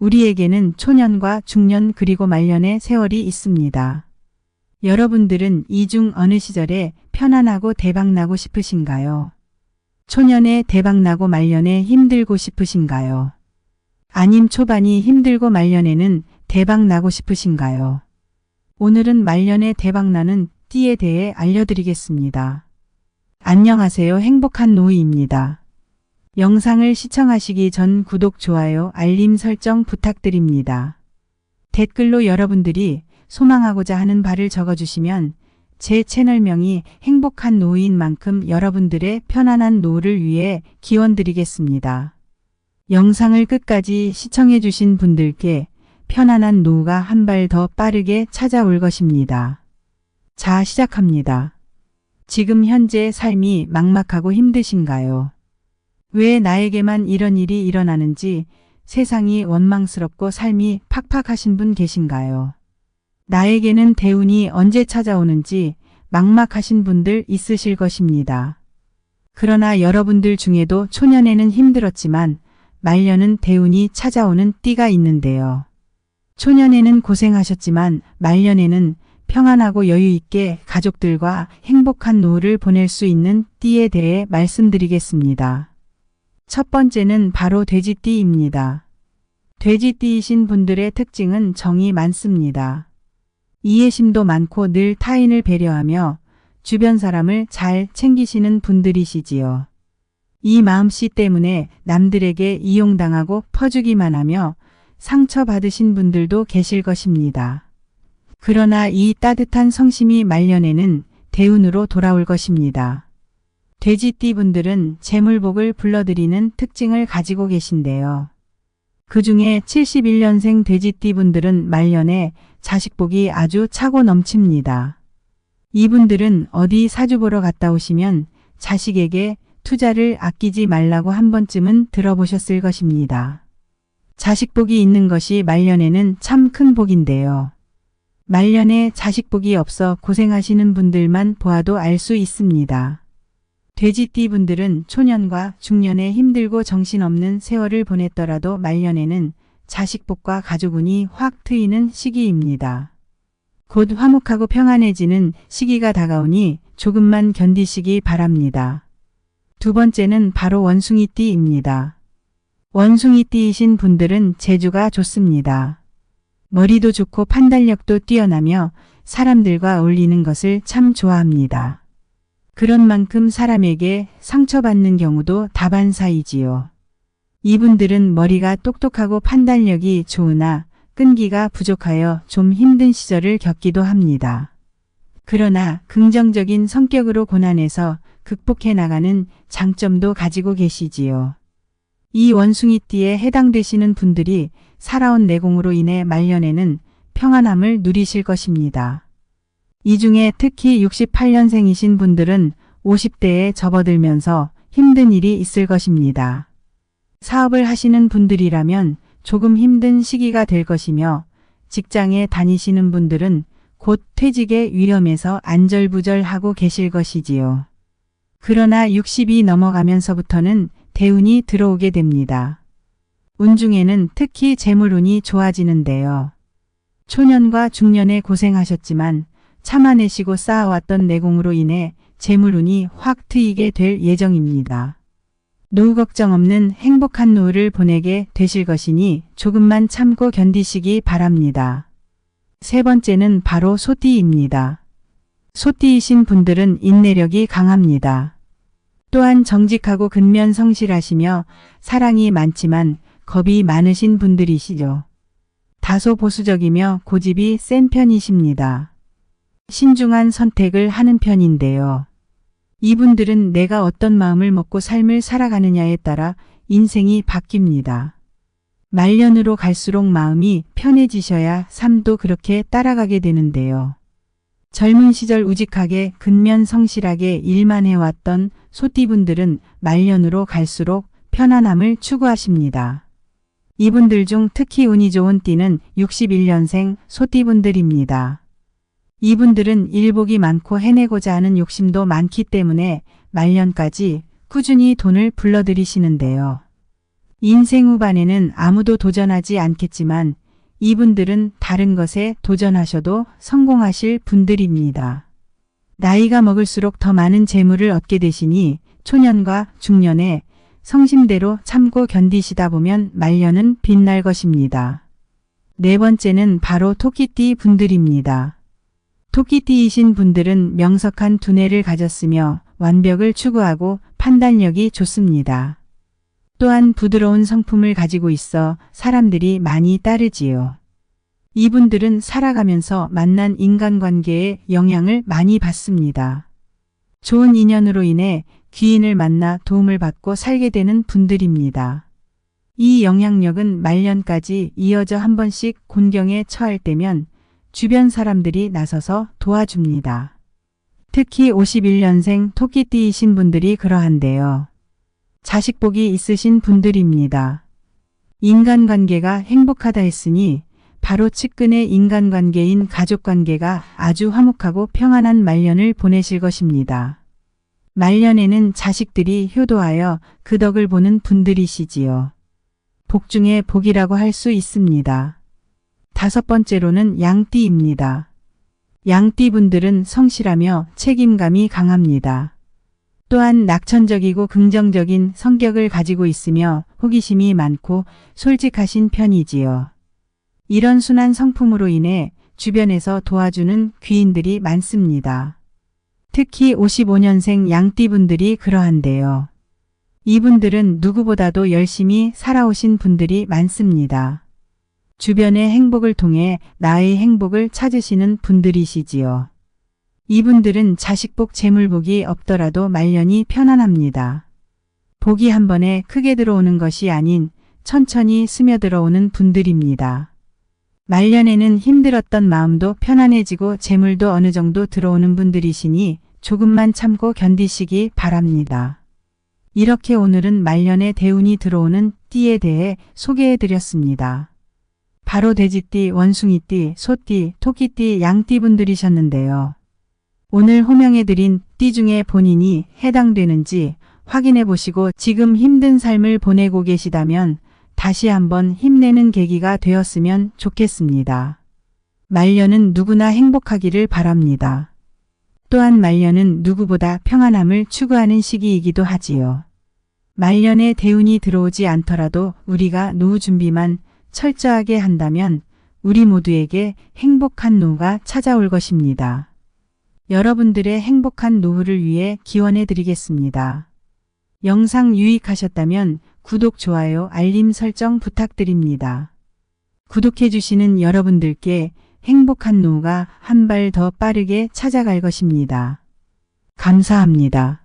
우리에게는 초년과 중년 그리고 말년의 세월이 있습니다. 여러분들은 이 중 어느 시절에 편안하고 대박나고 싶으신가요? 초년에 대박나고 말년에 힘들고 싶으신가요? 아님 초반이 힘들고 말년에는 대박나고 싶으신가요? 오늘은 말년에 대박나는 띠에 대해 알려드리겠습니다. 안녕하세요. 행복한 노이입니다. 영상을 시청하시기 전 구독, 좋아요, 알림 설정 부탁드립니다. 댓글로 여러분들이 소망하고자 하는 바를 적어주시면 제 채널명이 행복한 노인 만큼 여러분들의 편안한 노를 위해 기원드리겠습니다. 영상을 끝까지 시청해주신 분들께 편안한 노가 한 발 더 빠르게 찾아올 것입니다. 자, 시작합니다. 지금 현재 삶이 막막하고 힘드신가요? 왜 나에게만 이런 일이 일어나는지 세상이 원망스럽고 삶이 팍팍하신 분 계신가요? 나에게는 대운이 언제 찾아오는지 막막하신 분들 있으실 것입니다. 그러나 여러분들 중에도 초년에는 힘들었지만 말년은 대운이 찾아오는 띠가 있는데요. 초년에는 고생하셨지만 말년에는 평안하고 여유 있게 가족들과 행복한 노후를 보낼 수 있는 띠에 대해 말씀드리겠습니다. 첫 번째는 바로 돼지띠입니다. 돼지띠이신 분들의 특징은 정이 많습니다. 이해심도 많고 늘 타인을 배려하며 주변 사람을 잘 챙기시는 분들이시지요. 이 마음씨 때문에 남들에게 이용당하고 퍼주기만 하며 상처받으신 분들도 계실 것입니다. 그러나 이 따뜻한 성심이 말년에는 대운으로 돌아올 것입니다. 돼지띠 분들은 재물복을 불러들이는 특징을 가지고 계신데요. 그 중에 71년생 돼지띠 분들은 말년에 자식복이 아주 차고 넘칩니다. 이분들은 어디 사주 보러 갔다 오시면 자식에게 투자를 아끼지 말라고 한 번쯤은 들어보셨을 것입니다. 자식복이 있는 것이 말년에는 참 큰 복인데요. 말년에 자식복이 없어 고생하시는 분들만 보아도 알 수 있습니다. 돼지띠 분들은 초년과 중년에 힘들고 정신없는 세월을 보냈더라도 말년에는 자식복과 가족운이 확 트이는 시기입니다. 곧 화목하고 평안해지는 시기가 다가오니 조금만 견디시기 바랍니다. 두 번째는 바로 원숭이띠입니다. 원숭이띠이신 분들은 재주가 좋습니다. 머리도 좋고 판단력도 뛰어나며 사람들과 어울리는 것을 참 좋아합니다. 그런 만큼 사람에게 상처받는 경우도 다반사이지요. 이분들은 머리가 똑똑하고 판단력이 좋으나 끈기가 부족하여 좀 힘든 시절을 겪기도 합니다. 그러나 긍정적인 성격으로 고난에서 극복해 나가는 장점도 가지고 계시지요. 이 원숭이띠에 해당되시는 분들이 살아온 내공으로 인해 말년에는 평안함을 누리실 것입니다. 이 중에 특히 68년생이신 분들은 50대에 접어들면서 힘든 일이 있을 것입니다. 사업을 하시는 분들이라면 조금 힘든 시기가 될 것이며 직장에 다니시는 분들은 곧 퇴직의 위험에서 안절부절하고 계실 것이지요. 그러나 60이 넘어가면서부터는 대운이 들어오게 됩니다. 운 중에는 특히 재물운이 좋아지는데요. 초년과 중년에 고생하셨지만 참아내시고 쌓아왔던 내공으로 인해 재물운이 확 트이게 될 예정입니다. 노후 걱정 없는 행복한 노후를 보내게 되실 것이니 조금만 참고 견디시기 바랍니다. 세 번째는 바로 소띠입니다. 소띠이신 분들은 인내력이 강합니다. 또한 정직하고 근면 성실하시며 사랑이 많지만 겁이 많으신 분들이시죠. 다소 보수적이며 고집이 센 편이십니다. 신중한 선택을 하는 편인데요. 이분들은 내가 어떤 마음을 먹고 삶을 살아가느냐에 따라 인생이 바뀝니다. 말년으로 갈수록 마음이 편해지셔야 삶도 그렇게 따라가게 되는데요. 젊은 시절 우직하게 근면 성실하게 일만 해왔던 소띠분들은 말년으로 갈수록 편안함을 추구하십니다. 이분들 중 특히 운이 좋은 띠는 61년생 소띠분들입니다. 이분들은 일복이 많고 해내고자 하는 욕심도 많기 때문에 말년까지 꾸준히 돈을 불러들이시는데요. 인생 후반에는 아무도 도전하지 않겠지만 이분들은 다른 것에 도전하셔도 성공하실 분들입니다. 나이가 먹을수록 더 많은 재물을 얻게 되시니 초년과 중년에 성심대로 참고 견디시다 보면 말년은 빛날 것입니다. 네 번째는 바로 토끼띠 분들입니다. 토끼띠이신 분들은 명석한 두뇌를 가졌으며 완벽을 추구하고 판단력이 좋습니다. 또한 부드러운 성품을 가지고 있어 사람들이 많이 따르지요. 이분들은 살아가면서 만난 인간관계에 영향을 많이 받습니다. 좋은 인연으로 인해 귀인을 만나 도움을 받고 살게 되는 분들입니다. 이 영향력은 말년까지 이어져 한 번씩 곤경에 처할 때면 주변 사람들이 나서서 도와줍니다. 특히 51년생 토끼띠이신 분들이 그러한데요. 자식복이 있으신 분들입니다. 인간관계가 행복하다 했으니 바로 측근의 인간관계인 가족관계가 아주 화목하고 평안한 말년을 보내실 것입니다. 말년에는 자식들이 효도하여 그 덕을 보는 분들이시지요. 복 중에 복이라고 할 수 있습니다. 다섯 번째로는 양띠입니다. 양띠 분들은 성실하며 책임감이 강합니다. 또한 낙천적이고 긍정적인 성격을 가지고 있으며 호기심이 많고 솔직하신 편이지요. 이런 순한 성품으로 인해 주변에서 도와주는 귀인들이 많습니다. 특히 55년생 양띠분들이 그러한데요. 이분들은 누구보다도 열심히 살아오신 분들이 많습니다. 주변의 행복을 통해 나의 행복을 찾으시는 분들이시지요. 이분들은 자식복 재물복이 없더라도 말년이 편안합니다. 복이 한 번에 크게 들어오는 것이 아닌 천천히 스며들어오는 분들입니다. 말년에는 힘들었던 마음도 편안해지고 재물도 어느 정도 들어오는 분들이시니 조금만 참고 견디시기 바랍니다. 이렇게 오늘은 말년에 대운이 들어오는 띠에 대해 소개해 드렸습니다. 바로 돼지띠, 원숭이띠, 소띠, 토끼띠, 양띠 분들이셨는데요. 오늘 호명해 드린 띠 중에 본인이 해당되는지 확인해 보시고 지금 힘든 삶을 보내고 계시다면 다시 한번 힘내는 계기가 되었으면 좋겠습니다. 말년은 누구나 행복하기를 바랍니다. 또한 말년은 누구보다 평안함을 추구하는 시기이기도 하지요. 말년에 대운이 들어오지 않더라도 우리가 노후 준비만 철저하게 한다면 우리 모두에게 행복한 노후가 찾아올 것입니다. 여러분들의 행복한 노후를 위해 기원해 드리겠습니다. 영상 유익하셨다면 구독, 좋아요, 알림 설정 부탁드립니다. 구독해 주시는 여러분들께 행복한 노후가 한 발 더 빠르게 찾아갈 것입니다. 감사합니다.